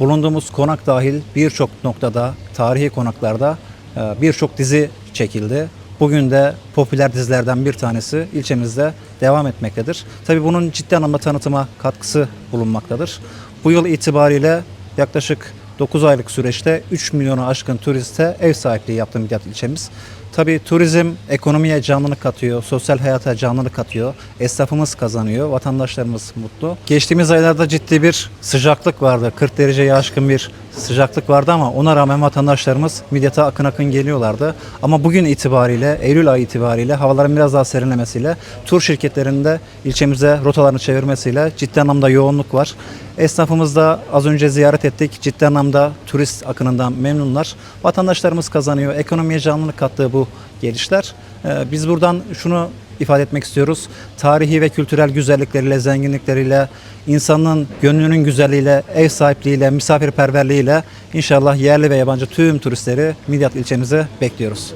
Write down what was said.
Bulunduğumuz konak dahil birçok noktada, tarihi konaklarda e, birçok dizi çekildi. Bugün de popüler dizilerden bir tanesi ilçemizde devam etmektedir. Tabii bunun ciddi anlamda tanıtıma katkısı bulunmaktadır. Bu yıl itibariyle yaklaşık 9 aylık süreçte 3 milyonu aşkın turiste ev sahipliği yaptı Midyat ilçemiz. Tabii turizm ekonomiye canlılık katıyor, sosyal hayata canlılık katıyor. Esnafımız kazanıyor, vatandaşlarımız mutlu. Geçtiğimiz aylarda ciddi bir sıcaklık vardı. 40 dereceye aşkın bir sıcaklık vardı ama ona rağmen vatandaşlarımız Midyat'a akın akın geliyorlardı. Ama bugün itibariyle, Eylül ayı itibariyle havaların biraz daha serinlemesiyle tur şirketlerinde ilçemize rotalarını çevirmesiyle ciddi anlamda yoğunluk var. Esnafımız da az önce ziyaret ettik. Ciddi anlamda turist akınından memnunlar. Vatandaşlarımız kazanıyor. Ekonomiye canlılık kattığı bu gelişler. Ee, Biz buradan şunu ifade etmek istiyoruz. Tarihi ve kültürel güzellikleriyle, zenginlikleriyle, insanın gönlünün güzelliğiyle, ev sahipliğiyle, misafirperverliğiyle inşallah yerli ve yabancı tüm turistleri Midyat ilçemize bekliyoruz.